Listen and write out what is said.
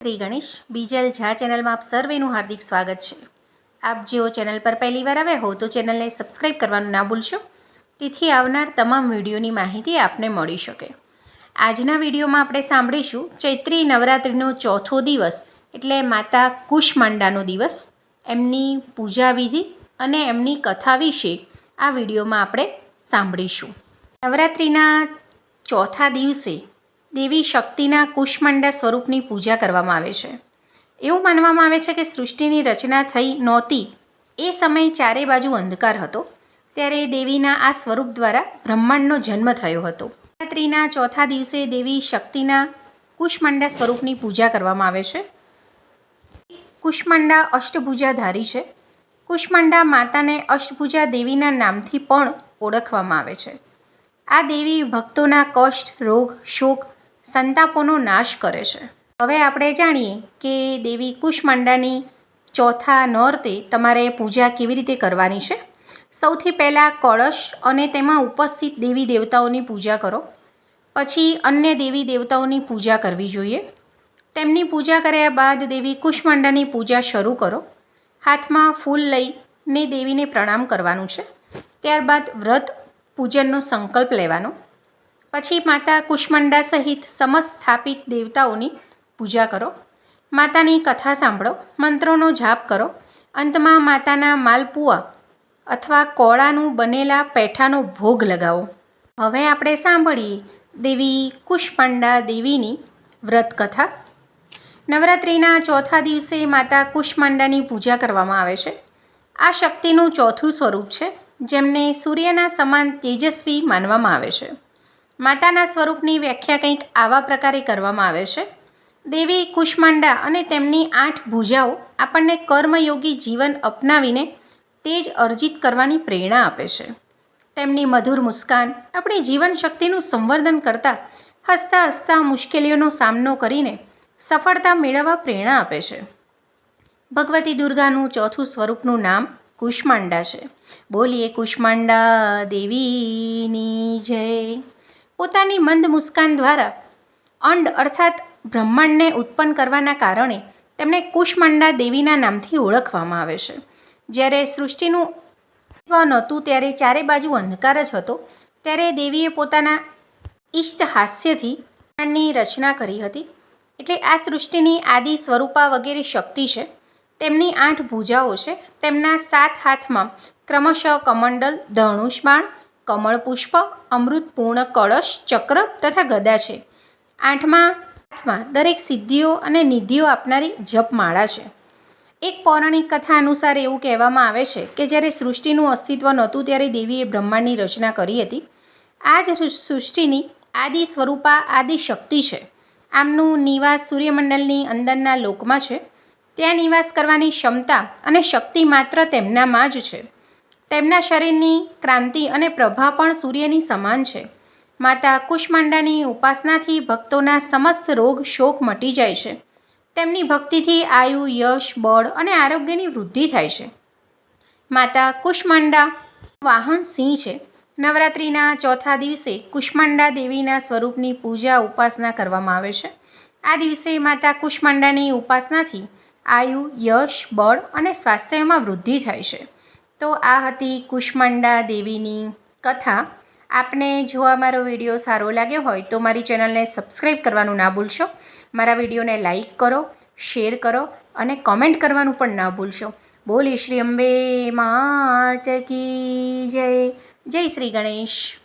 શ્રી ગણેશ, બીજલ ઝા ચેનલમાં આપ સર્વેનું હાર્દિક સ્વાગત છે. આપ જેઓ ચેનલ પર પહેલી વાર આવ્યા હો તો ચેનલને સબસ્ક્રાઈબ કરવાનું ના ભૂલશો. તેથી આવનાર તમામ વિડીયોની માહિતી આપને મળી શકે. આજના વિડીયોમાં આપણે સાંભળીશું ચૈત્રી નવરાત્રિનો ચોથો દિવસ, એટલે માતા કુશમાંડાનો દિવસ. એમની પૂજા વિધિ અને એમની કથા વિશે આ વિડીયોમાં આપણે સાંભળીશું. નવરાત્રિના ચોથા દિવસે દેવી શક્તિના કુષ્મંડા સ્વરૂપની પૂજા કરવામાં આવે છે. એવું માનવામાં આવે છે કે સૃષ્ટિની રચના થઈ નહોતી. એ સમયે ચારે બાજુ અંધકાર હતો. ત્યારે દેવીના આ સ્વરૂપ દ્વારા બ્રહ્માંડનો જન્મ થયો હતો. નવરાત્રિના ચોથા દિવસે દેવી શક્તિના કુષ્મંડા સ્વરૂપની પૂજા કરવામાં આવે છે. કુષ્મંડા અષ્ટભુજાધારી છે. કુષ્મંડા માતાને અષ્ટભુજા દેવીના નામથી પણ ઓળખવામાં આવે છે. આ દેવી ભક્તોના કષ્ટ, રોગ, શોક સંતાપોનો નાશ કરે છે. હવે આપણે જાણીએ કે દેવી કુષ્માંડાની ચોથા નોરતે તમારે પૂજા કેવી રીતે કરવાની છે? સૌથી પહેલાં કળશ અને તેમાં ઉપસ્થિત દેવી દેવતાઓની પૂજા કરો. પછી અન્ય દેવી દેવતાઓની પૂજા કરવી જોઈએ. તેમની પૂજા કર્યા બાદ દેવી કુષ્માંડાની પૂજા શરૂ કરો. હાથમાં ફૂલ લઈને દેવીને પ્રણામ કરવાનું છે. ત્યારબાદ વ્રત પૂજનનો સંકલ્પ લેવાનો. પછી માતા કુષ્મંડા સહિત સમસ્થાપિત દેવતાઓની પૂજા કરો. માતાની કથા સાંભળો, મંત્રોનો જાપ કરો. અંતમાં માતાના માલપુઆ અથવા કોળાનું બનેલા પેઠાનો ભોગ લગાવો. હવે આપણે સાંભળીએ દેવી કુષ્મંડા દેવીની વ્રત કથા નવરાત્રિના ચોથા દિવસે માતા કુષ્મંડાની પૂજા કરવામાં આવે છે. આ શક્તિનું ચોથું સ્વરૂપ છે, જેમને સૂર્યના સમાન તેજસ્વી માનવામાં આવે છે. માતાના સ્વરૂપની વ્યાખ્યા કંઈક આવા પ્રકારે કરવામાં આવે છે. દેવી કુષ્માંડા અને તેમની આઠ ભૂજાઓ આપણને કર્મયોગી જીવન અપનાવીને તેજ અર્જિત કરવાની પ્રેરણા આપે છે. તેમની મધુર મુસ્કાન, આપણી જીવન શક્તિનું સંવર્ધન કરતાં હસતા હસતા મુશ્કેલીઓનો સામનો કરીને સફળતા મેળવવા પ્રેરણા આપે છે. ભગવતી દુર્ગાનું ચોથું સ્વરૂપનું નામ કુષ્માંડા છે. બોલીએ કુષ્માંડા દેવીની જય. પોતાની મંદ મુસ્કાન દ્વારા અંડ અર્થાત બ્રહ્માંડને ઉત્પન્ન કરવાના કારણે તેમને કુષ્માંડા દેવીના નામથી ઓળખવામાં આવે છે. જ્યારે સૃષ્ટિનું નહોતું, ત્યારે ચારે બાજુ અંધકાર જ હતો. ત્યારે દેવીએ પોતાના ઇષ્ટ હાસ્યથી બ્રહ્માંડની રચના કરી હતી. એટલે આ સૃષ્ટિની આદિ સ્વરૂપા વગેરે શક્તિ છે. તેમની આઠ ભૂજાઓ છે. તેમના સાત હાથમાં ક્રમશઃ કમંડલ ધનુષ બાણ કમળ પુષ્પ અમૃતપૂર્ણ કળશ, ચક્ર તથા ગદા છે. આઠમા આઠમાં દરેક સિદ્ધિઓ અને નિધિઓ આપનારી જપમાળા છે. એક પૌરાણિક કથા અનુસાર એવું કહેવામાં આવે છે કે જ્યારે સૃષ્ટિનું અસ્તિત્વ નહોતું ત્યારે દેવીએ બ્રહ્માંડની રચના કરી હતી. આ જ સૃષ્ટિની આદિ સ્વરૂપા, આદિ શક્તિ છે. આમનું નિવાસ સૂર્યમંડળની અંદરના લોકમાં છે. ત્યાં નિવાસ કરવાની ક્ષમતા અને શક્તિ માત્ર તેમનામાં જ છે. તેમના શરીરની ક્રાંતિ અને પ્રભા પણ સૂર્યની સમાન છે. માતા કુષ્માંડાની ઉપાસનાથી ભક્તોના સમસ્ત રોગ શોક મટી જાય છે. તેમની ભક્તિથી આયુ યશ, બળ અને આરોગ્યની વૃદ્ધિ થાય છે. માતા કુષ્માંડા વાહન સિંહ છે. નવરાત્રિના ચોથા દિવસે કુષ્માંડા દેવીના સ્વરૂપની પૂજા ઉપાસના કરવામાં આવે છે. આ દિવસે માતા કુષ્માંડાની ઉપાસનાથી આયુ યશ, બળ અને સ્વાસ્થ્યમાં વૃદ્ધિ થાય છે. તો આ હતી કુષ્માંડા દેવીની કથા. આપને જો આ મારો વીડિયો સારો લાગ્યો હોય તો મારી ચેનલને સબસ્ક્રાઈબ કરવાનું ના ભૂલશો. મારા વિડીયોને લાઇક કરો, શેર કરો અને કોમેન્ટ કરવાનું પણ ના ભૂલશો. બોલી શ્રી અંબે માત કી જય. જય શ્રી ગણેશ.